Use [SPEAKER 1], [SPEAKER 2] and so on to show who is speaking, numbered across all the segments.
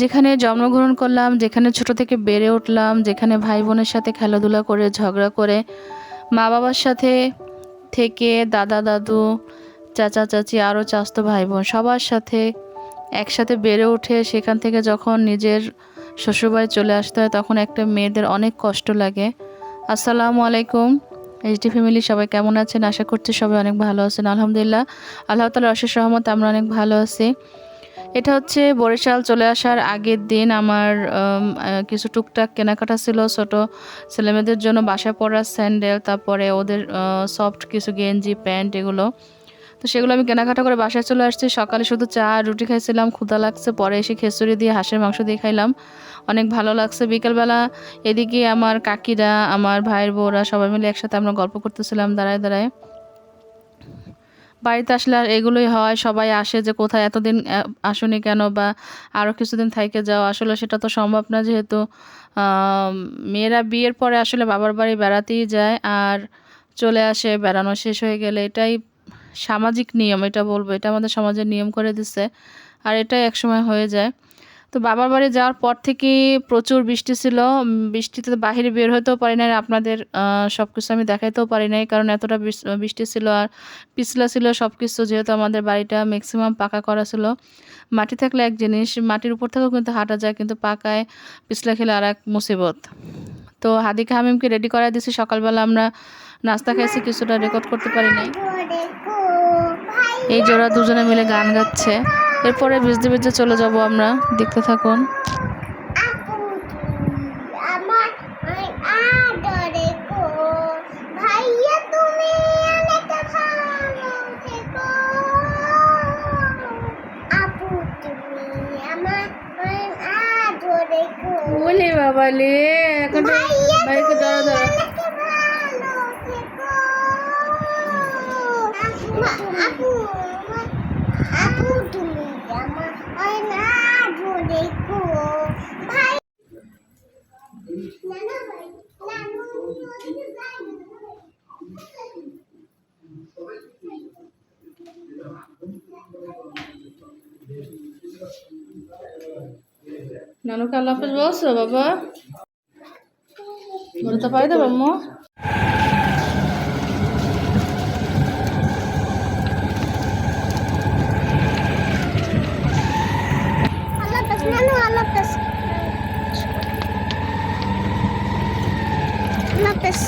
[SPEAKER 1] যেখানে জন্মগ্রহণ করলাম, যেখানে ছোট থেকে বেড়ে উঠলাম, যেখানে ভাই বোনের সাথে খেলাধুলা করে, ঝগড়া করে মা বাবার সাথে থেকে দাদা, দাদু, চাচা, চাচি, আরও চাস্তো ভাই বোন সবার সাথে একসাথে বেড়ে উঠে সেখান থেকে যখন নিজের শ্বশুরবাড়ি চলে আসতে হয় তখন একটা মেয়েদের অনেক কষ্ট লাগে। আসসালামু আলাইকুম এইচডি ফ্যামিলি সবাই কেমন আছেন? আশা করছি সবাই অনেক ভালো আছেন। আলহামদুলিল্লাহ, আল্লাহ তালার অশেষ রহমত আমরা অনেক ভালো আছি। এটা হচ্ছে বরিশাল চলে আসার আগের দিন আমার কিছু টুকটাক কেনাকাটা ছিল, ছোট ছেলেমেয়েদের জন্য বাসায় পড়ার স্যান্ডেল, তারপরে ওদের সফট কিছু গেঞ্জি, প্যান্ট এগুলো। তো সেগুলো আমি কেনাকাটা করে বাসায় চলে আসছি। সকালে শুধু চা রুটি খাইছিলাম ক্ষুদা লাগছে। পরে এসে খেসুরি দিয়ে, হাঁসের মাংস দিয়ে খাইলাম। অনেক ভালো লাগছে। বিকেলবেলা এদিকে আমার কাকিরা, আমার ভাইয়ের বউরা সবাই মিলে একসাথে আমরা গল্প করতেছিলাম দাঁড়ায় দাঁড়ায়। বাড়িতে আসলে আর এগুলোই হয়, সবাই আসে যে কোথায় এতদিন আসুনি কেন বা আরও কিছুদিন থাইকে যাও। আসলে সেটা তো সম্ভব না যেহেতু মেয়েরা বিয়ের পরে আসলে বাবার বাড়ি বেড়াতেই যায় আর চলে আসে, বেড়ানো শেষ হয়ে গেলে এটাই সামাজিক নিয়ম, এটা বলব, এটা আমাদের সমাজের নিয়ম করে দিছে। আর এটাই একসময় হয়ে যায়। তো বাবার বাড়ি যাওয়ার পর থেকে প্রচুর বৃষ্টি ছিল। বৃষ্টিতে বাইরে বের হতেও পারি নাই আপনাদের সব কিছু আমি দেখাইতেও পারি নাই, কারণ এতটা বৃষ্টি ছিল আর পিছলা ছিল সব কিছু যেহেতু আমাদের বাড়িটা ম্যাক্সিমাম পাকা করা ছিল। মাটি থাকলে এক জিনিস, মাটির উপর থেকেও কিন্তু হাঁটা যায়, কিন্তু পাকায় পিছলা খেলে আর এক মুসিবত। তো হাদিকা হামিমকে রেডি করাই দিছি, সকালবেলা আমরা নাস্তা খাইছি, কিছুটা রেকর্ড করতে পারি নাই। এই জোড়া দুজনে মিলে গান গাচ্ছে। এরপরে ভিজতে ভিজতে চলে যাব আমরা। দেখতে থাকুন।
[SPEAKER 2] আমার আদরে গো ভাইয়া তুমি অনেক ভালো থেকো আপু তুমি আমার আদরে গো
[SPEAKER 1] বলে বাবা লে এখন
[SPEAKER 2] ভাইয়া
[SPEAKER 1] ভাইকে ধরো ধরো
[SPEAKER 2] অনেক ভালো থেকো আপু আপু তুমি আমার আদরে গো ভাই নানা ভাই নানু
[SPEAKER 1] নানুকে আল্লাহ হাফেজ বলছো বাবা? বলতে পারি দেবো আম্মু
[SPEAKER 2] আল্লাহ হাফেজ নানু আল্লাহ হাফেজ আল্লাহ হাফেজ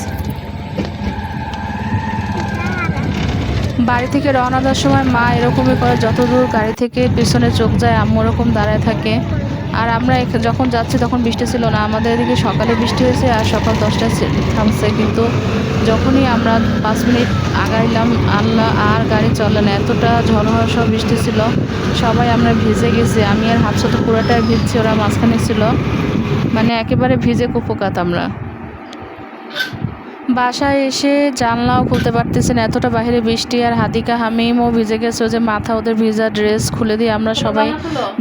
[SPEAKER 1] বাড়ি থেকে রওনা দেওয়ার সময় মা এরকমই করে, যত দূর গাড়ি থেকে পিছনে চোখ যায়, আম্মু ওরকম দাঁড়ায় থাকে। আর আমরা যখন যাচ্ছি তখন বৃষ্টি ছিল না। আমাদের এদিকে সকালে বৃষ্টি হয়েছে আর সকাল দশটায় থামছে। কিন্তু যখনই আমরা পাঁচ মিনিট আগাইলাম, আল্লাহ আর গাড়ি চলে না। এতটা ঝড় হওয়ার সব বৃষ্টি ছিল। সবাই আমরা ভিজে গেছি। আমি আর হাফসা তো পুরোটাই ভিজছি, ওরা মাঝখানে ছিল। মানে একেবারে ভিজে কুপোকাত আমরা। বাসায় এসে জানলাও খুলতে পারতেছেন এতটা বাইরে বৃষ্টি আর হাদিকা হামিমও ভিজে গেছে। যে মাথা ওদের ভিজা ড্রেস খুলে দিয়ে আমরা সবাই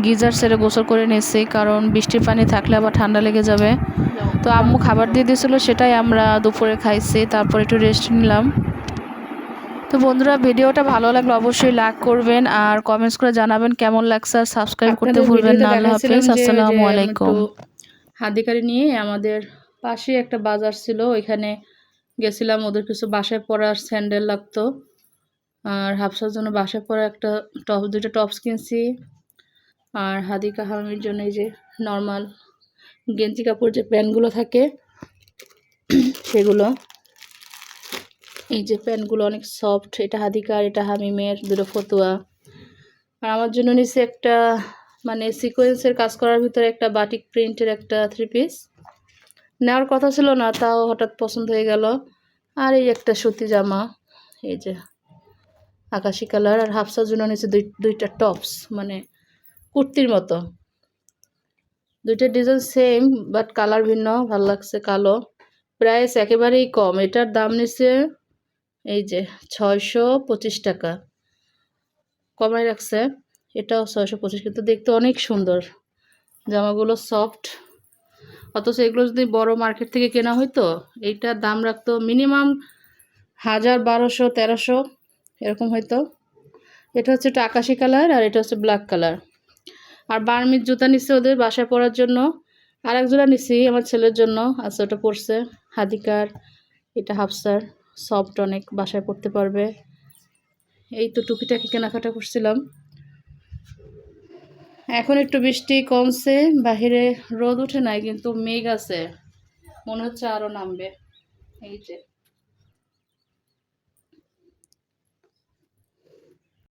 [SPEAKER 1] গিজার সেরে গোসল করে নিয়েছি কারণ বৃষ্টির পানি থাকলে আবার ঠান্ডা লেগে যাবে। তো আম্মু খাবার দিয়ে দিয়েছিল সেটাই আমরা দুপুরে খাইছি। তারপর একটু রেস্ট নিলাম। তো বন্ধুরা ভিডিওটা ভালো লাগলে অবশ্যই লাইক করবেন আর কমেন্টস করে জানাবেন কেমন লাগছে আর সাবস্ক্রাইব করতে ভুলবেন না। আল্লাহ হাফিজ। আসসালামু আলাইকুম।
[SPEAKER 3] হাদিকারি নিয়ে আমাদের পাশে একটা বাজার ছিল। ওইখানে গেছিলাম ওদের কিছু বাসায় পরার স্যান্ডেল লাগতো। আর হাফসার জন্য বাসায় পরা একটা টপ দুটো টপস কিনছি। আর হাদিকা হামির জন্য এই যে নর্মাল গেঞ্জি কাপড় যে প্যান্টগুলো থাকে, সেগুলো। এই যে প্যান্টগুলো অনেক সফট এটা হাদিকার এটা হামিমের, দুটো ফতুয়া। আর আমার জন্য নিচে একটা মানে সিকোয়েন্সের কাজ করার ভিতরে একটা বাটিক প্রিন্টের একটা থ্রি পিস নেওয়ার কথা ছিল না, তাও হঠাৎ পছন্দ হয়ে গেল। আর এই একটা সুতি জামা, এই যে আকাশি কালার আর হাফসার জন্য নিচে দুই দুইটা টপস মানে কুর্তির মতো। দুইটা ডিজাইন সেম বাট কালার ভিন্ন, ভালো লাগছে কালো। প্রাইস একেবারেই কম, এটার দাম নিচ্ছে এই যে ছয়শো পঁচিশ টাকা। কমাই রাখছে, এটাও ছয়শো পঁচিশ, কিন্তু দেখতে অনেক সুন্দর। জামাগুলো সফট অথচ এগুলো যদি বড় মার্কেট থেকে কেনা হইতো, এইটার দাম রাখতো মিনিমাম হাজার বারোশো, তেরোশো, এরকম হয়তো এটা হচ্ছে একটা আকাশি কালার আর এটা হচ্ছে ব্ল্যাক কালার
[SPEAKER 1] আর বার্মির জুতা নিচ্ছে ওদের বাসায় পরার জন্য। আর এক জোড়া নিছি আমার ছেলের জন্য আচ্ছা ওটা পরছে। হাদিকার, এটা হাফসার সফট অনেক, বাসায় পড়তে পারবে। এই তো টুকিটাকি কেনাকাটা করছিলাম। এখন একটু বৃষ্টি কমছে, বাহিরে রোদ উঠে নাই, কিন্তু মেঘ আছে। মনে হচ্ছে আরও নামবে। এই যে।